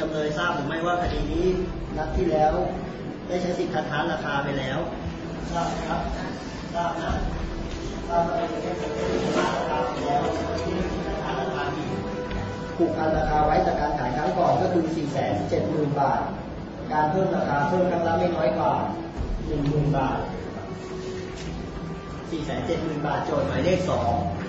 จำเลยทราบหรือไม่ว่าคดีนี้นัดที่แล้ว ได้ใช้สิทธิ์คัดค้านราคาไปแล้วทราบครับทราบนะทราบว่าคดีนี้ผมได้สิทธิ์คัดค้านราคาไปแล้วที่คัดค้านราคาอีกผูกพันราคาไว้จากการขายครั้งก่อนก็คือ 4 7 0 0 0 0 บาท การเพิ่มราคาเพิ่มครั้งละไม่น้อยกว่า 10,000 บาท 4 7 0 0 0 0 บาทโจทย์หมายเลข 2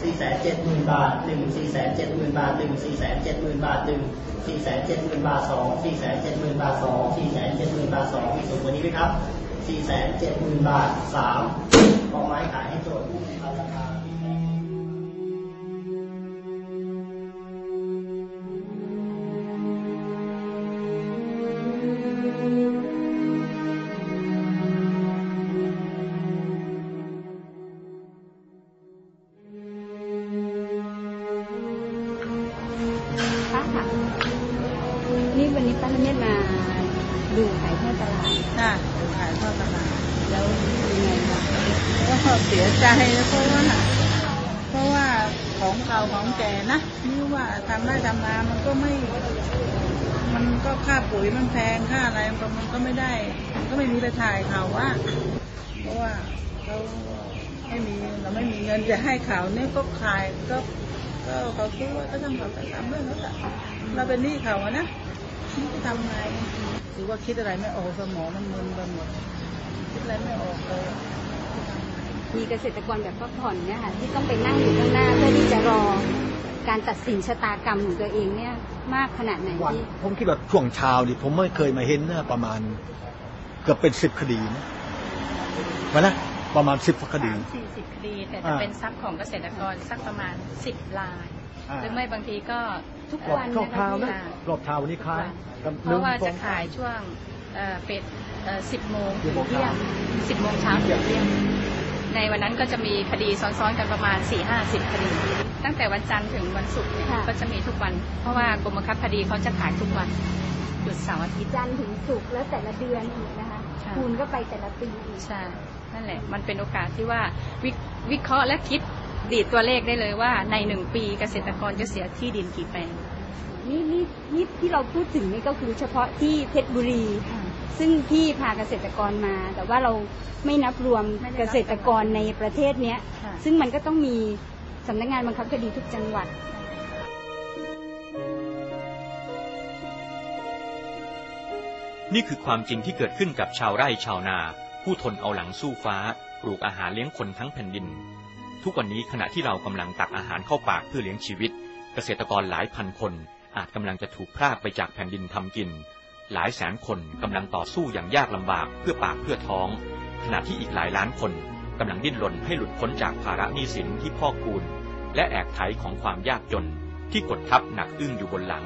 4 7 0 0 0 0บาท1 4 7 0 0 0 0บาท1 4 7 0 0 0 0บาท1 4 7 0 0 0 0บาท2 4 7 0 0 0 0บาท2 4 7 0 0 0 0บาท2มีสูงกว่านี้ไหมครับ4 7 0 0 0 0บาท3พอไม้ขายให้โจทย์ผู้มีราคา นี่วันนี้ป้าละเมียดมาดูขายทอดตลาดค่ะขายทอดตลาดแล้วยังไงคะก็เสียใจเพราะว่าเพราะว่าของเก่าของแก่นะนี่ว่าทำได้ทำมามันก็ไม่ มันก็ค่าปุ๋ยมันแพงค่าอะไรมันก็มันก็ไม่ได้ มันก็ไม่มีไปถ่ายเขาว่า เพราะว่าเราไม่มีเราไม่มีเงินจะให้เขาเนี่ยก็ขายก็ก็เขาคิดว่าก็ต้องเขาไปทำเรื่องนั้นแหละเราเป็นหนี้เขาอะนะนี่จะ ทำไงหรือว่าคิดอะไรไม่ออกสมองมันมึนไปหมดคิดอะไรไม่ออกเลยมีเกษตรกรแบบพักผ่อนเนี่ยค่ะที่ต้องไปนั่งอยู่ข้างหน้าเพื่อที่จะรอการตัดสินชะตากรรมของตัวเองเนี่ยมากขนาดไหนวันที่ผมคิดว่าช่วงเช้านี่ผมไม่เคยมาเห็นนะประมาณเกือบเป็นสิบคดีนะมานะประมาณสิบคดีสามสี่สิบคดี แต่จะอ่าเป็นทรัพย์ของเกษตรกรสักประมาณสิบลายอ่าหรือไม่บางทีก็ ทุกรอบวันรอบนะเช้าคะนะค่ะรอบเช้าวันนี้ค้ายกับเพราะว่าหนึ่จะงสองขายช่วงเอ่อเป็ดสิบโมงสิถึบงโมงเที่ยงสิบโมงเช้าถึงเที่ยงในวันนั้นก็จะมีคดีซ้อนๆกันประมาณ4ี่ห้าสิบคดี ตั้งแต่วันจันทร์ถึงวันศุกร์เนี่ยก็จะมีทุกวัน เพราะว่ากรมบังคับคดีเขาจะขายทุกวันหยุดเสาร์อาทิตย์จันทร์ถึงศุกร์แล้วแต่ละเดือนอีกนะคะค่ะคูณก็ไปแต่ละปีอีกใช่นั่นแหละ มันเป็นโอกาสที่ว่าวิวิเคราะห์และคิด ดีดตัวเลขได้เลยว่าในหนึ่งปีเกษตรกรจะเสียที่ดินกี่แปลง นี่นี่นี่ที่เราพูดถึงนี่ก็คือเฉพาะที่เพชรบุรี ซึ่งพี่พาเกษตรกรมา แต่ว่าเราไม่นับรวมไม่ได้นับ เกษตรกรในประเทศเนี้ยค่ะซึ่งมันก็ต้องมีสำนักงานบังคับคดีทุกจังหวัด นี่คือความจริงที่เกิดขึ้นกับชาวไร่ชาวนา ผู้ทนเอาหลังสู้ฟ้า ปลูกอาหารเลี้ยงคนทั้งแผ่นดิน ทุกวันนี้ขณะที่เรากำลังตักอาหารเข้าปากเพื่อเลี้ยงชีวิต เกษตรกรหลายพันคน อาจกำลังจะถูกพรากไปจากแผ่นดินทำกิน หลายแสนคนกำลังต่อสู้อย่างยากลำบากเพื่อปากเพื่อท้อง ขณะที่อีกหลายล้านคนกำลังดิ้นรนให้หลุดพ้นจากภาระหนี้สินที่พ่อกพูนและแอกไถของความยากจนที่กดทับหนักอึ้งอยู่บนหลัง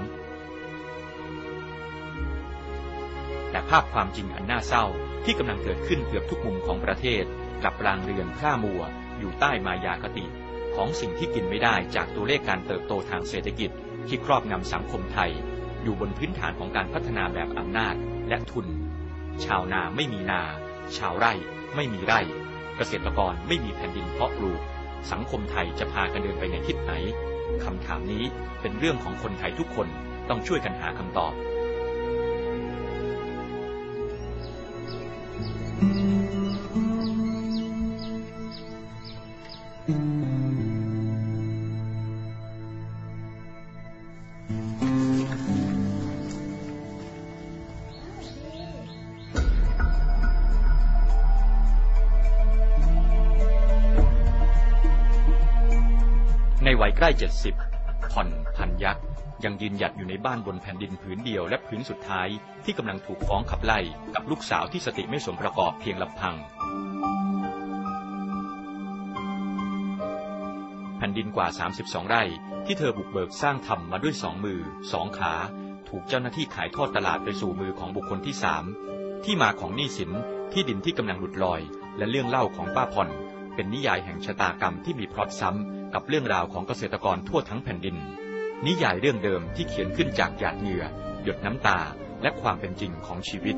แต่ภาพความจริงอันน่าเศร้าที่กำลังเกิดขึ้นเกือบทุกมุมของประเทศกลับรางเรือนพร่ามัว อยู่ใต้มายาคติ ของสิ่งที่กินไม่ได้จากตัวเลขการเติบโตทางเศรษฐกิจ ที่ครอบงำสังคมไทย อยู่บนพื้นฐานของการพัฒนาแบบอำนาจและทุน ชาวนาไม่มีนา ชาวไร่ไม่มีไร่ เกษตรกรไม่มีแผ่นดินเพาะปลูก สังคมไทยจะพากันเดินไปในทิศไหนคำถามนี้เป็นเรื่องของคนไทยทุกคนต้องช่วยกันหาคำตอบใน วัยใกล้เจ็ดสิบผ่อนพันยักษ์ยังยืนหยัดอยู่ในบ้านบนแผ่นดินผืนเดียวและผืนสุดท้ายที่กำลังถูกฟ้องขับไล่กับลูกสาวที่สติไม่สมประกอบเพียงลำพัง แผ่นดินกว่า 32 ไร่ที่เธอบุกเบิกสร้างทำมาด้วยสองมือสองขา ถูกเจ้าหน้าที่ขายทอดตลาดไปสู่มือของบุคคลที่สามที่มาของหนี้สินที่ดินที่กำลังหลุดลอย และเรื่องเล่าของป้าผ่อนเป็นนิยายแห่งชะตากรรมที่มีพล็อตซ้ำ กับเรื่องราวของเกษตรกรทั่วทั้งแผ่นดิน นิยายเรื่องเดิมที่เขียนขึ้นจากหยาดเหงื่อ หยดน้ำตาและความเป็นจริงของชีวิต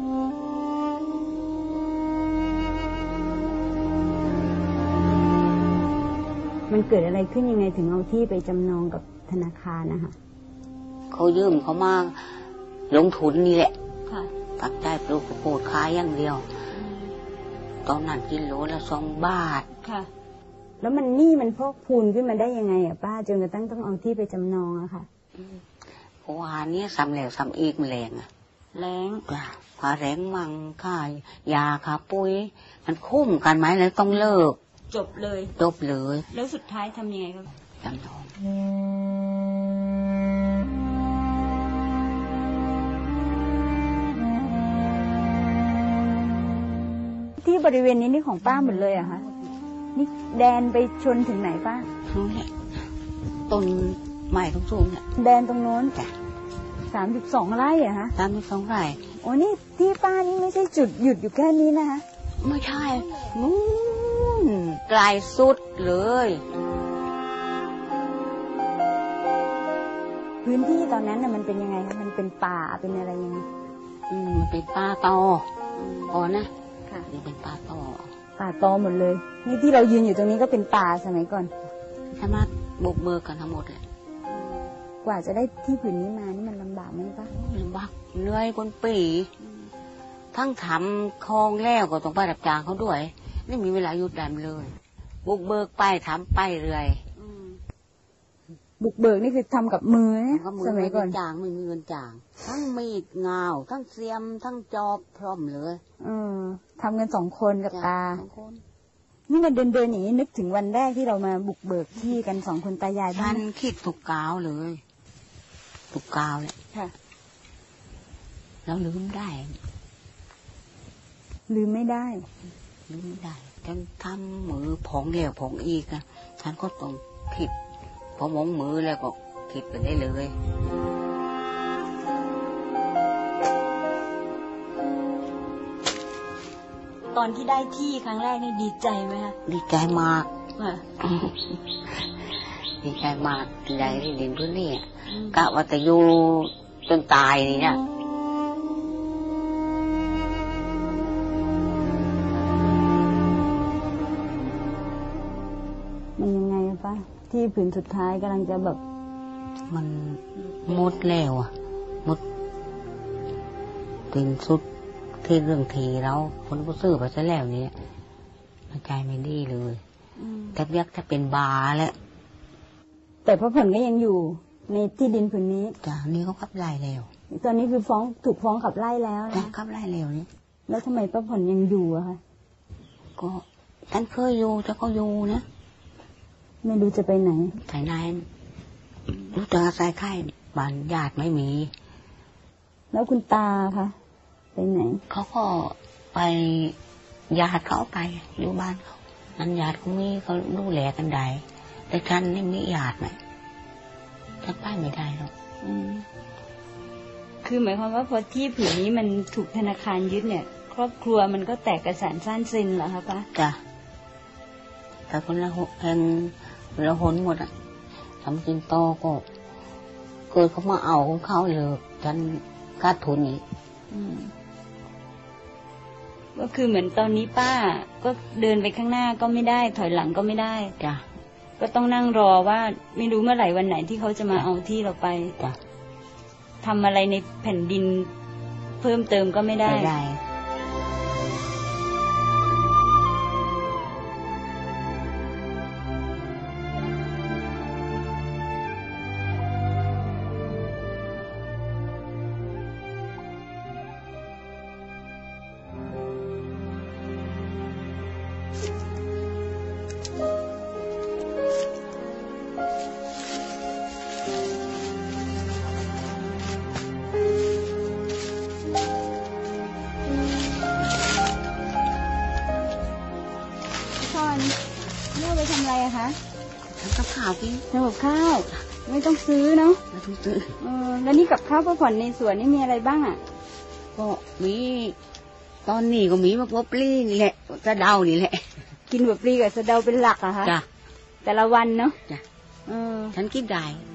มันเกิดอะไรขึ้นยังไงถึงเอาที่ไปจำนองกับธนาคารนะคะเขายืมเขามาลงทุนนี่แหละค่ะปักใจปลูกข้าวโพดขายอย่างเดียว ตอนนั้นกิโลละสองบาทค่ะ แล้วมันหนี่มันพอกพูนขึ้นมาได้ยังไงอะป้าจนกระทั่งต้องเอาที่ไปจำนองอะค่ะเพราะว่าเนี้ยซ้ำแล้วซ้ำอีกมันแรงอะแรงจ้ะค่าแรงมั่งค่ายาค่าปุ๋ยมันคุ้มกันไหมแล้วต้องเลิก จบเลย จบเลย แล้วสุดท้ายทำยังไงครับจำนองที่บริเวณนี้นี่ของป้าหมดเลยอะคะ นี่แดนไปชนถึงไหนป้ารู้แหละต้นไม้สูงๆเนี่ยแดนตรงโน้นจ้ะสามสิบสองไร่เหรอะฮะตามที่สองไร่โอ้นี่ที่ป้านี่ไม่ใช่จุดหยุดอยู่แค่นี้นะคะไม่ใช่นู่นไกลสุดเลย พื้นที่ตอนนั้นน่ะมันเป็นยังไงคะมันเป็นป่าเป็นอะไรยังไงอืมมันเป็นป่าตอก่อนนะค่ะนี่เป็นป่าตอ ป่าตอหมดเลย นี่ที่เรายืนอยู่ตรงนี้ก็เป็นป่าสมัยก่อนสามารถบุกเบิกกันทั้งหมดเลยกว่าจะได้ที่ผืนนี้มานี่มันลำบากไหมป้าลำบากเหนื่อยคนปี ทั้งทำคลองแล้วก็ต้องไปรับจ้างเขาด้วย ไม่มีเวลาหยุดแดมเลย บุกเบิกไปทำไปเรื่อย บุกเบิกนี่คือทำกับมือนะก็มืสมัยก่อนไจ้างไม่มีเงินจ้าง ทั้งมีดเงาทั้งเสียม ทั้งจอบพร้อมเลยเออทำกันสองคนกับตาสองคนนี่มันเดินเดินๆอย่างนี้นึกถึงวันแรกที่เรามาบุกเบิกที่กันสองคนตายายฉับ้านนคิดถูกกาวเลยถูกกาวเลยค่ะแล้วลืมได้ ลืมไม่ได้ ลืมได้ฉันทำมือผองแล้วผองอีกนะฉันก็ต้องคิด พอมองมือแล้วก็คิดไปได้เลยตอนที่ได้ที่ครั้งแรกนี่ดีใจไหมคะดีใจมากค่ะดีใจมากดีใจที่ดินพื้นนี่อะกะว่าจะอยู่จนตายนี่เนี่ย ผืนสุดท้ายกำลังจะแบบ มันหมดแล้วอะหมดถึงสุดที่เรื่องทีแล้วคนก็ซื้อไปซะแล้วเนี่ยมันใจไม่ดีเลยแทบยักจะเป็นบาแล้วแต่พ่อผลก็ยังอยู่ในที่ดินผืนนี้จ้ะนี่เขาขับไล่แล้ว ตอนนี้คือฟ้องถูกฟ้องขับไล่แล้วจ้ะนะขับไล่แล้วนี่แล้วทำไมป้าผลยังอยู่อะคะก็ฉันเคยอยู่จะก็อยู่นะ ไม่รู้จะไปไหนสายนายรู้จักสายไข่บ้านญาติไม่มี แล้วคุณตาคะไปไหนเขาก็ไปญาติเขาไปอยู่บ้านเขานั้นญาติเขามีเขาดูแลกันได้แต่ฉันนี่มีญาติไหมฉันไปไม่ได้หรอกอืมคือหมายความว่าพอที่ผืนนี้มันถูกธนาคารยึดเนี่ย ครอบครัวมันก็แตกกระสานสั้นเซนเหรอคะป้าจ้ะ แต่คนละหนแห่งคนละหนหมดอะทำกินโตอก็ เกิดเขามาเอาของเขาเลยฉันขาดทุนอีกอืมก็คือเหมือนตอนนี้ป้า ก็เดินไปข้างหน้าก็ไม่ได้ ถอยหลังก็ไม่ได้จ้ะก็ต้องนั่งรอว่าไม่รู้เมื่อไหร่วันไหนที่เขาจะมาเอาที่เราไปจ้ะทำอะไรในแผ่นดินเพิ่มเติมก็ไม่ได้ไม่ได้ อาไปทำอะไรอะคะทำกับข้าวกินทำกับข้าว ไม่ต้องซื้อเนาะแล้วทุกซื้อเออแล้วนี่กับข้าวป้าผ่อนในสวนนี่มีอะไรบ้างอะก็มีตอนนี้ก็มีมะพร้าวปลีนี่แหละกระเดานี่แหละ กินแบบปลีกับสะเดาเป็นหลักอะคะจ้ะแต่ละวันเนาะจ้ะเออฉันกินได้อ